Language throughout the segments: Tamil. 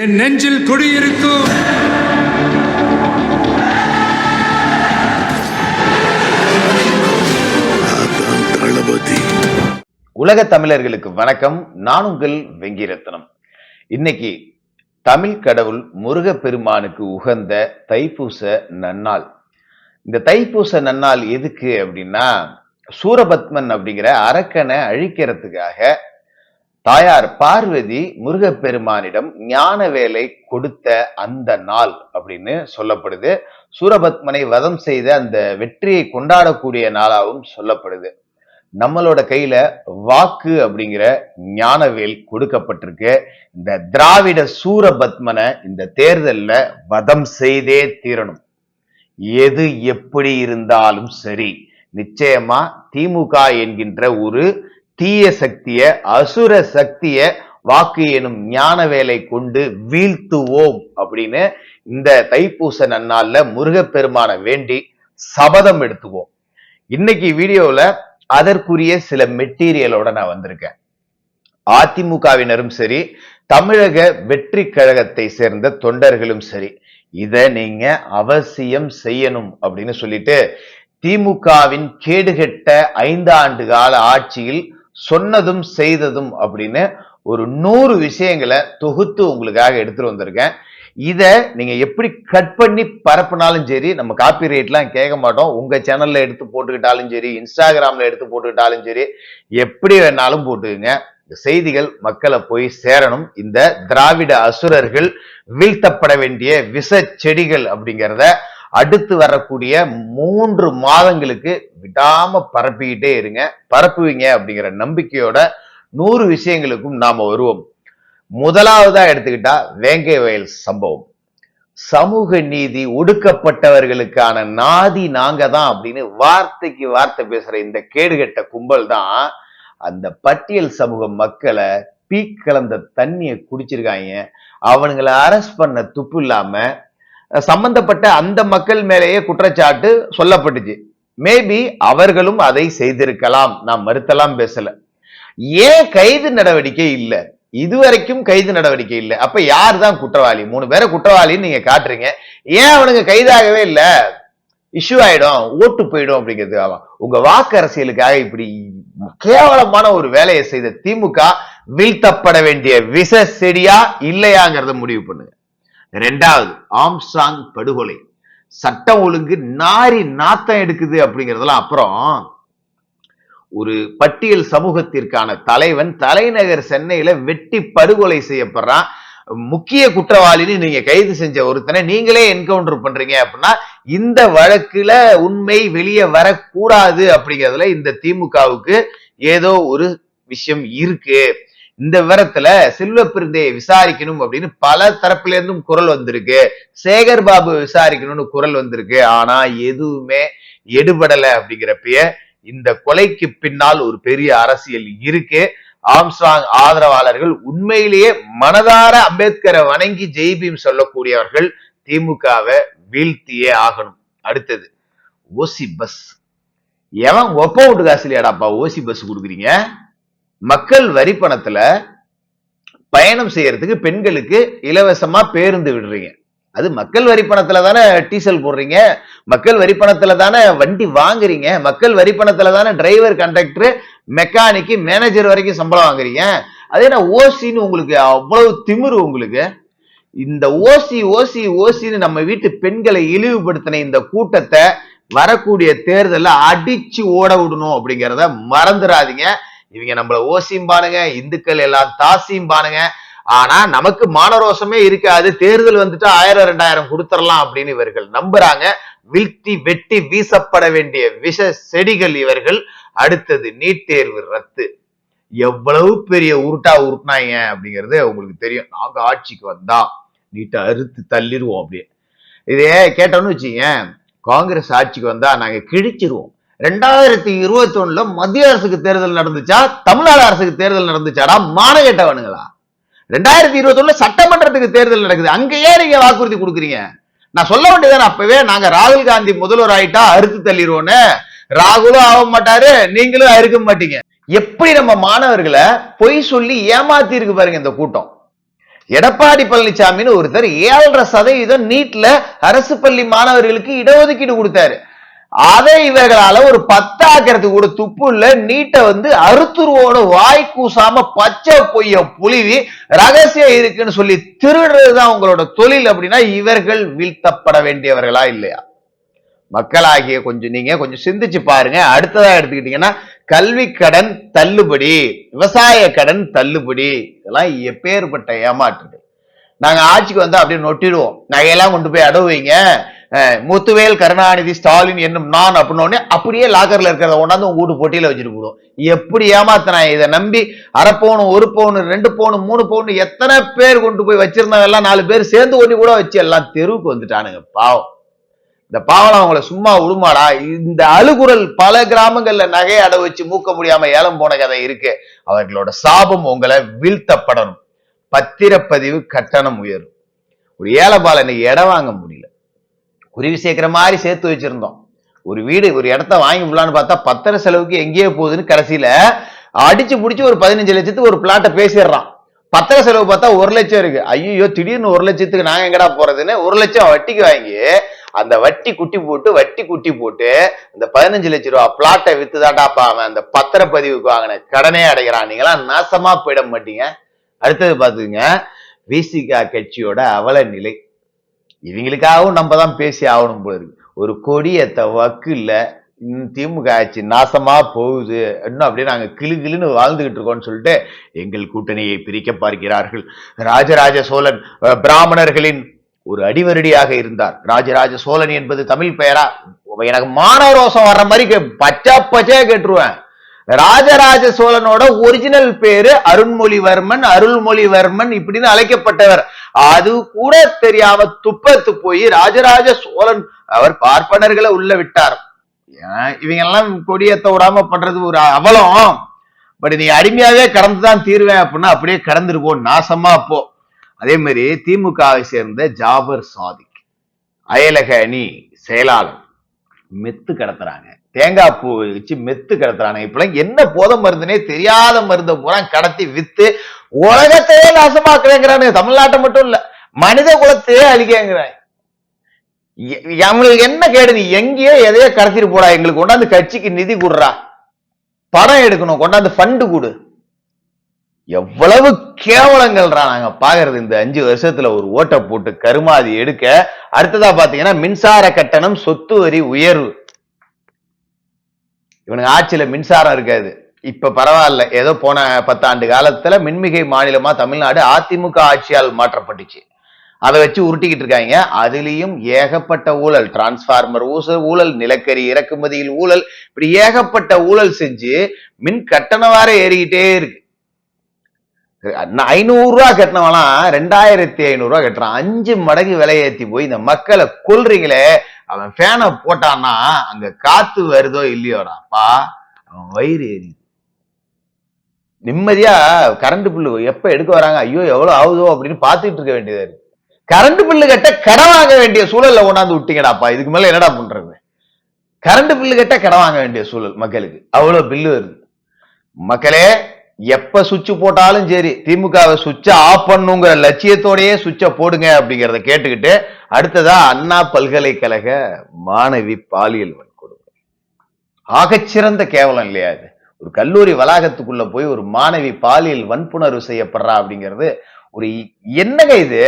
என் நெஞ்சில் குடியிருக்கும் உலக தமிழர்களுக்கு வணக்கம். நான் உங்கள் வெங்கிரத்னம் இன்னைக்கு தமிழ் கடவுள் முருகப்பெருமானுக்கு உகந்த தைப்பூச நன்னாள். இந்த தைப்பூச நன்னாள் எதுக்கு அப்படின்னா சூரபத்மன் அப்படிங்கிற அரக்கனை அழிக்கிறதுக்காக தாயார் பார்வதி முருகப்பெருமானிடம் ஞான வேலை கொடுத்த அந்த நாள் அப்படின்னு சொல்லப்படுது. சூரபத்மனை வதம் செய்த அந்த வெற்றியை கொண்டாடக்கூடிய நாளாகவும் சொல்லப்படுது. நம்மளோட கையில வாக்கு அப்படிங்கிற ஞானவேல் கொடுக்கப்பட்டிருக்கு. இந்த திராவிட சூரபத்மனை இந்த தேர்தல்ல வதம் செய்தே தீரணும். எது எப்படி இருந்தாலும் சரி. நிச்சயமா திமுக என்கின்ற ஒரு தீய சக்திய அசுர சக்திய வாக்கு எனும் ஞான வேலை கொண்டு வீழ்த்துவோம் அப்படின்னு இந்த தைப்பூச நன்னாள்ல முருகப்பெருமான வேண்டி சபதம் எடுத்துவோம் இன்னைக்கு வீடியோல அதற்குரிய சில மெட்டீரியலோட நான் வந்திருக்கேன். அதிமுகவினரும் சரி தமிழக வெற்றி கழகத்தை சேர்ந்த தொண்டர்களும் சரி இதை நீங்க அவசியம் செய்யணும் அப்படின்னு சொல்லிட்டு திமுகவின் கேடுகெட்ட ஐந்து ஆண்டு கால ஆட்சியில் சொன்னதும் செய்ததும் அப்படின்னு ஒரு நூறு விஷயங்களை தொகுத்து உங்களுக்காக எடுத்துட்டு வந்திருக்கேன். இதை நீங்க எப்படி கட் பண்ணி பரப்புனாலும் சரி நம்ம காப்பி ரேட்லாம் கேட்க மாட்டோம். உங்க சேனல்ல எடுத்து போட்டுக்கிட்டாலும் சரி இன்ஸ்டாகிராம்ல எடுத்து போட்டுக்கிட்டாலும் சரி எப்படி வேணாலும் போட்டுக்குங்க. இந்த செய்திகள் மக்களை போய் சேரணும். இந்த திராவிட அசுரர்கள் வீழ்த்தப்பட வேண்டிய விஷ செடிகள் அப்படிங்கிறத அடுத்து வரக்கூடிய மூன்று மாதங்களுக்கு விடாம பரப்பிக்கிட்டே இருங்க. பரப்புவீங்க அப்படிங்கிற நம்பிக்கையோட நூறு விஷயங்களுக்கும் நாம வருவோம். முதலாவதா எடுத்துக்கிட்டா வேங்கை வயல் சம்பவம். சமூக நீதி ஒடுக்கப்பட்டவர்களுக்கான நாதி நாங்க தான் அப்படின்னு வார்த்தைக்கு வார்த்தை பேசுற இந்த கேடுகட்ட கும்பல் தான் அந்த பட்டியல் சமூக மக்களை பீக் கலந்த தண்ணியை குடிச்சிருக்காங்க. அவனுங்களை அரெஸ்ட் பண்ண துப்பு இல்லாம சம்பந்தப்பட்ட அந்த மக்கள் மேலேயே குற்றச்சாட்டு சொல்லப்பட்டுச்சு. மேபி அவர்களும் அதை செய்திருக்கலாம். நான் மறுத்தலாம் பேசல. ஏன் கைது நடவடிக்கை இல்ல? இதுவரைக்கும் கைது நடவடிக்கை இல்லை. அப்ப யார் தான் குற்றவாளி? மூணு பேரை குற்றவாளின்னு நீங்க காட்டுறீங்க. ஏன் அவனுங்க கைதாகவே இல்ல? இஷ்யூ ஆயிடும். ஓட்டு போயிடும் அப்படிங்கிறதுக்காக உங்க வாக்கு அரசியலுக்காக இப்படி கேவலமான ஒரு வேலையை செய்த திமுக வீழ்த்தப்பட வேண்டிய விஷ செடியா இல்லையாங்கிறத முடிவு பண்ணுங்க. ரெண்டாவது ஆம்சாங் படுகொலை. சட்டம் ஒழுங்கு நாரி நாத்தம் எடுக்குது அப்படிங்கிறதெல்லாம் அப்புறம் ஒரு பட்டியல் சமூகத்திற்கான தலைவன் தலைநகர் சென்னையில வெட்டி படுகொலை செய்யப்படுறான். முக்கிய குற்றவாளின்னு நீங்க கைது செஞ்ச ஒருத்தனை நீங்களே என்கவுண்டர் பண்றீங்க அப்படின்னா இந்த வழக்குல உண்மை வெளியே வரக்கூடாது அப்படிங்கிறதுல இந்த திமுகவுக்கு ஏதோ ஒரு விஷயம் இருக்கு. இந்த விவரத்துல செல்வ பிறந்தையை விசாரிக்கணும் அப்படின்னு பல தரப்புல இருந்தும் குரல் வந்திருக்கு. சேகர் பாபு விசாரிக்கணும்னு குரல் வந்திருக்கு. ஆனா எதுவுமே எடுபடல அப்படிங்கிறப்பய இந்த கொலைக்கு பின்னால் ஒரு பெரிய அரசியல் இருக்கு. ஆம்ஸ்ட்ராங் ஆதரவாளர்கள் உண்மையிலேயே மனதார அம்பேத்கரை வணங்கி ஜெய்பீம் சொல்லக்கூடியவர்கள் திமுகவை வீழ்த்தியே ஆகணும். அடுத்தது ஓசி பஸ். எவன் ஒப்ப விட்டு காசுலையாடாப்பா ஓசி பஸ் கொடுக்குறீங்க? மக்கள் வரி பணத்துல பயணம் செய்யறதுக்கு பெண்களுக்கு இலவசமா பேருந்து விடுறீங்க. அது மக்கள் வரி பணத்துல தானே டீசல் போடுறீங்க. மக்கள் வரி பணத்துல தானே வண்டி வாங்குறீங்க. மக்கள் வரி பணத்துல தானே டிரைவர் கண்டக்டர் மெக்கானிக்கு மேனேஜர் வரைக்கும் சம்பளம் வாங்குறீங்க. அதே நான் ஓசின்னு உங்களுக்கு அவ்வளவு திமிரு உங்களுக்கு. இந்த ஓசி ஓசி ஓசின்னு நம்ம வீட்டு பெண்களை இழிவுபடுத்தின இந்த கூட்டத்தை வரக்கூடிய தேர்தலில் அடிச்சு ஓட விடணும் அப்படிங்கிறத மறந்துடாதீங்க. இவங்க நம்மள ஓசியும் பானுங்க இந்துக்கள் எல்லாம் தாசியும் பானுங்க ஆனா நமக்கு மானரோசமே இருக்காது. தேர்தல் வந்துட்டு ஆயிரம் ரெண்டாயிரம் கொடுத்துடலாம் அப்படின்னு இவர்கள் நம்புறாங்க. வீழ்த்தி வெட்டி வீசப்பட வேண்டிய விஷ செடிகள் இவர்கள். அடுத்தது நீட் தேர்வு ரத்து. எவ்வளவு பெரிய உருட்டா உருட்டினாங்க அப்படிங்கிறது உங்களுக்கு தெரியும். நாங்க ஆட்சிக்கு வந்தா நீட்டை அறுத்து தள்ளிடுவோம் அப்படியே. இதே கேட்டோம்னு வச்சுங்க காங்கிரஸ் ஆட்சிக்கு வந்தா நாங்க கிழிச்சிருவோம். ரெண்டாயிரத்தி இருபத்தி ஒண்ணுல மத்திய அரசுக்கு தேர்தல் நடந்துச்சா? தமிழ்நாடு அரசுக்கு தேர்தல் நடந்துச்சாடா? மான கேட்டவனுங்களா ரெண்டாயிரத்தி இருபத்தி ஒண்ணுல சட்டமன்றத்துக்கு தேர்தல் நடக்குது. அங்கேயே நீங்க வாக்குறுதி கொடுக்குறீங்க. நான் சொல்ல வேண்டியதான் அப்பவே நாங்க ராகுல் காந்தி முதல்வர் ஆயிட்டா அறுத்து தள்ளிடுவோன்னு. ராகுலும் ஆக மாட்டாரு நீங்களும் அறுக்க மாட்டீங்க. எப்படி நம்ம மாணவர்களை பொய் சொல்லி ஏமாத்தி இருக்கு பாருங்க இந்த கூட்டம். எடப்பாடி பழனிசாமின்னு ஒருத்தர் ஏழரை சதவீதம் நீட்ல அரசு பள்ளி மாணவர்களுக்கு இடஒதுக்கீடு கொடுத்தாரு. அதை இவர்களால ஒரு பத்தாக்கிறதுக்கு கூட துப்பு இல்ல. நீட்டை வந்து அறுத்துருவோட வாய் கூசாம பச்சை பொய்ய புலிவி ரகசியம் இருக்குன்னு சொல்லி திருடுறதுதான் உங்களோட தொழில் அப்படின்னா இவர்கள் வீழ்த்தப்பட வேண்டியவர்களா இல்லையா? மக்களாகிய கொஞ்சம் நீங்க கொஞ்சம் சிந்திச்சு பாருங்க. அடுத்ததா எடுத்துக்கிட்டீங்கன்னா கல்வி கடன் தள்ளுபடி விவசாய கடன் தள்ளுபடி. இதெல்லாம் எப்பேற்பட்ட ஏமாற்றுது நாங்க ஆட்சிக்கு வந்து அப்படியே நொட்டிடுவோம். நகையெல்லாம் கொண்டு போய் அடவு வைங்க முத்துவேல் கருணாநிதி ஸ்டாலின் என்னும் நான் அப்படின்னோடனே அப்படியே லாக்கர்ல இருக்கிறத ஒன்றாந்து உங்க வீட்டு போட்டியில வச்சுட்டு போடும் எப்படி ஏமாத்தினா இதை நம்பி அரை பவுன் ஒரு பவுன் ரெண்டு பவுன் மூணு பவுன் எத்தனை பேர் கொண்டு போய் வச்சிருந்தவெல்லாம் நாலு பேர் சேர்ந்து கொண்டு கூட வச்சு எல்லாம் தெருவுக்கு வந்துட்டானுங்க பாவம். இந்த பாவம் அவங்கள சும்மா விடுமாடா. இந்த அழுகுரல் பல கிராமங்கள்ல நகை அடை வச்சு மூக்க முடியாம ஏலம் போன கதை இருக்கு. அவர்களோட சாபம் உங்களை வீழ்த்தப்படணும். பத்திரப்பதிவு கட்டணம் உயரும். ஒரு ஏலபாலனை இன்னைக்கு இடம் வாங்க முடியும். குருவி சேர்க்கிற மாதிரி சேர்த்து வச்சிருந்தோம். ஒரு வீடு ஒரு இடத்த வாங்கி விடலான்னு பார்த்தா பத்திர செலவுக்கு எங்கேயோ போகுதுன்னு கடைசியில அடிச்சு பிடிச்சி ஒரு பதினஞ்சு லட்சத்துக்கு ஒரு பிளாட்டை பேசிடுறான். பத்திர செலவு பார்த்தா ஒரு லட்சம் இருக்கு. ஐயோ திடீர்னு ஒரு லட்சத்துக்கு நாங்க எங்கடா போறதுன்னு ஒரு லட்சம் வட்டிக்கு வாங்கி அந்த வட்டி குட்டி போட்டு வட்டி குட்டி போட்டு அந்த பதினஞ்சு லட்ச ரூபா பிளாட்டை வித்துதாட்டாப்பா அவன். அந்த பத்திர பதிவுக்கு வாங்கின கடனே அடைகிறான். நீங்களாம் நாசமா போயிட மாட்டீங்க. அடுத்தது பாத்துங்க விசிகா கட்சியோட அவல நிலை. இவங்களுக்காகவும் நம்ம தான் பேசி ஆகணும் போல இருக்கு. ஒரு கொடியத்தை வக்கு திமுக ஆட்சி நாசமா போகுது. இன்னும் அப்படியே நாங்கள் கிளு கிளுன்னு வாழ்ந்துகிட்டு இருக்கோம்னு சொல்லிட்டு எங்கள் கூட்டணியை பிரிக்க பார்க்கிறார்கள். ராஜராஜ சோழன் பிராமணர்களின் ஒரு அடிவருடியாக இருந்தார். ராஜராஜ சோழன் என்பது தமிழ் பெயரா? எனக்கு மானவரோசம் வர்ற மாதிரி பச்சா பச்சை பச்சையா கேட்டுருவேன். ராஜராஜ சோழனோட ஒரிஜினல் பேரு அருண்மொழிவர்மன் அருள்மொழிவர்மன் இப்படின்னு அழைக்கப்பட்டவர். அது கூட தெரியாம துப்பத்து போய் ராஜராஜ சோழன் அவர் பார்ப்பனர்களை உள்ள விட்டார். ஏன் இவங்க எல்லாம் கொடியேத்த விடாம பண்றது ஒரு அவலம். பட் நீ அடிமையாவே கடந்துதான் தீர்வேன் அப்படின்னா அப்படியே கடந்துருப்போம் நாசமா போ. அதே மாதிரி திமுகவை சேர்ந்த ஜாபர் சாதிக் அயலக அணி செயலாளர் மெத்து கடத்துறாங்க. தேங்காய் பூ வச்சு மெத்து கடத்துறாங்க இப்பெல்லாம் என்ன போத மருந்துனே தெரியாத மருந்தை பூரா கடத்தி வித்து உலகத்தையே நாசமாக்குறேங்கிறானுங்க தமிழ்நாட்டை மட்டும் இல்ல மனித குலத்தையே அழிக்கங்கிறாங்க அவங்களுக்கு என்ன கேடு? நீ எங்கேயோ எதையோ கடத்திட்டு போடா. எங்களுக்கு கொண்டாந்து கட்சிக்கு நிதி கொடுறா. படம் எடுக்கணும் கொண்டாந்து ஃபண்டு கொடு. எவ்வளவு கேவலங்கள்ரா நாங்க பாக்குறது. இந்த அஞ்சு வருஷத்துல ஒரு ஓட்டை போட்டு கருமாதி எடுக்க அடுத்ததா பாத்தீங்கன்னா மின்சார கட்டணம் சொத்து வரி உயர்வு. இவனுக்கு ஆட்சியில மின்சாரம் இருக்காது. இப்ப பரவாயில்ல. ஏதோ போன பத்தாண்டு காலத்துல மின்மிகை மாநிலமா தமிழ்நாடு அதிமுக ஆட்சியால் மாற்றப்பட்டுச்சு. அதை வச்சு உருட்டிக்கிட்டு இருக்காங்க. அதுலேயும் ஏகப்பட்ட ஊழல். டிரான்ஸ்ஃபார்மர் ஊசல் ஊழல் நிலக்கரி இறக்குமதியில் ஊழல். இப்படி ஏகப்பட்ட ஊழல் செஞ்சு மின் கட்டணம் ஏறிக்கிட்டே இருக்கு. ஐநூறு ரூபா கட்டினவெல்லாம் ரெண்டாயிரத்தி ஐநூறு ரூபா கட்டுறான். அஞ்சு மடங்கு விலையேற்றி போய் இந்த மக்களை கொல்றீங்களே அவன் ஃபேனை போட்டான்னா அங்க காத்து வருதோ இல்லையோடாப்பா அவன் வயிறு ஏறி நிம்மதியா கரண்ட் பில்லு எப்ப எடுக்க வராங்க? ஐயோ எவ்வளவு ஆகுதோ அப்படின்னு பார்த்துட்டு இருக்க வேண்டியதா இருக்கு. கரண்ட் பில்லு கட்ட கடன் வாங்க வேண்டிய சூழல்ல கொண்டாந்து விட்டீங்கடாப்பா. இதுக்கு மேல என்னடா பண்றது? கரண்ட் பில்லு கட்ட கடன் வாங்க வேண்டிய சூழல் மக்களுக்கு. அவ்வளவு பில்லு வருது. மக்களே எப்ப சுவிட்ச் போட்டாலும் சரி திமுகவை சுவிட்சை ஆஃப் பண்ணுங்கிற லட்சியத்தோடயே சுவிட்சை போடுங்க அப்படிங்கிறத கேட்டுக்கிட்டு அடுத்ததா அண்ணா பல்கலைக்கழக மாணவி பாலியல் வன்கொடுமை ஆகச்சிறந்த கேவலம் இல்லையா இது? ஒரு கல்லூரி வளாகத்துக்குள்ள போய் ஒரு மாணவி பாலியல் வன்புணர்வு செய்யப்படுறா அப்படிங்கிறது ஒரு என்னங்க இது?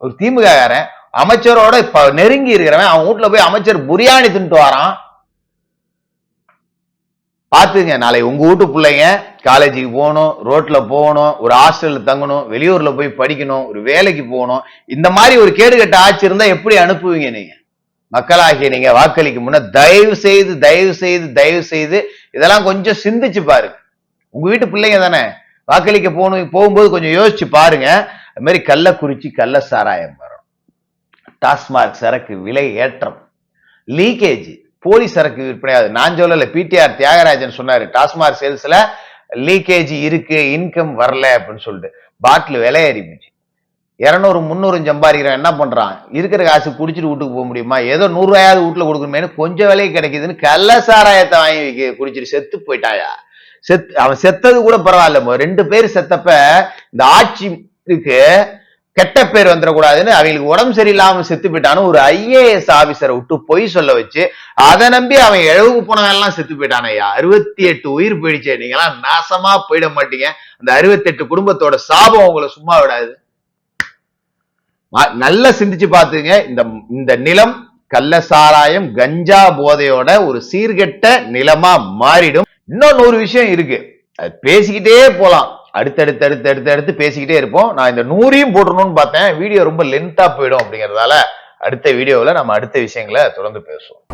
ஒரு திமுககாரன் அமைச்சரோட நெருங்கி இருக்கிறவன் அவன் வீட்டுல போய் அமைச்சர் புரியாணி தின்ட்டு வரான். பார்த்துங்க நாளை உங்க வீட்டு பிள்ளைங்க காலேஜுக்கு போகணும் ரோட்ல போகணும் ஒரு ஹாஸ்டல்ல தங்கணும் வெளியூர்ல போய் படிக்கணும் ஒரு வேலைக்கு போகணும் இந்த மாதிரி ஒரு கேடுகட்ட ஆட்சி இருந்தா எப்படி அனுப்புவீங்க நீங்க? மக்களாகிய நீங்க வாக்களிக்கு முன்னே தயவு செய்து தயவு செய்து தயவு செய்து இதெல்லாம் கொஞ்சம் சிந்திச்சு பாருங்க. உங்க வீட்டு பிள்ளைங்க தானே? வாக்களிக்க போகணும் போகும்போது கொஞ்சம் யோசிச்சு பாருங்க. அது மாதிரி கள்ளக்குறிச்சி கள்ள சாராயம் வரும். டாஸ்மாக் சரக்கு விலை ஏற்றம். லீக்கேஜ் போலி சரக்கு விற்பனையாது நான் சொல்லல பிடிஆர் தியாகராஜன் சொன்னாரு டாஸ்மாக் சேல்ஸ்ல லீக்கேஜ் இருக்கு இன்கம் வரல அப்படின்னு சொல்லிட்டு. பாட்டில் விலை ஏறி இரநூறு முந்நூறு சம்பாதிக்கிறவன் என்ன பண்றான்? இருக்கிற காசு குடிச்சிட்டு வீட்டுக்கு போக முடியுமா? ஏதோ நூறுரூவாயாவது வீட்டுல கொடுக்கணுமேனு கொஞ்சம் விலைக்கு கிடைக்குதுன்னு கள்ள சாராயத்தை வாங்கி வைக்க- குடிச்சிட்டு செத்து போயிட்டாயா? செத் அவன் செத்தது கூட பரவாயில்ல. ரெண்டு பேர் செத்தப்ப இந்த ஆட்சிக்கு கெட்ட பேர் வந்துடக்கூடாதுன்னு அவங்களுக்கு உடம்பு சரியில்லாம செத்து போயிட்டான்னு ஒரு ஐஏஎஸ் ஆபீசரை விட்டு பொய் சொல்ல வச்சு அதை நம்பி அவன் இழவுக்கு போனவன் எல்லாம் செத்து போயிட்டான் ஐயா. அறுபத்தி எட்டு உயிர் போயிடுச்சே. நீங்களாம் நாசமா போயிட மாட்டீங்க. அந்த அறுபத்தெட்டு குடும்பத்தோட சாபம் உங்களை சும்மா விடாது. நல்லா சிந்திச்சு பாத்துங்க இந்த இந்த நிலம் கள்ள சாராயம் கஞ்சா போதையோட ஒரு சீர்கெட்ட நிலமா மாறிடும். இன்னொன்னு ஒரு விஷயம் இருக்கு. அது பேசிக்கிட்டே போலாம். அடுத்தடுத்து அடுத்து அடுத்து அடுத்து பேசிக்கிட்டே இருப்போம். நான் இந்த நூறையும் போடணும்னு பார்த்தேன். வீடியோ ரொம்ப லென்த்தா போயிடும் அப்படிங்கறதால அடுத்த வீடியோவில் நம்ம அடுத்த விஷயங்களை தொடர்ந்து பேசுவோம்.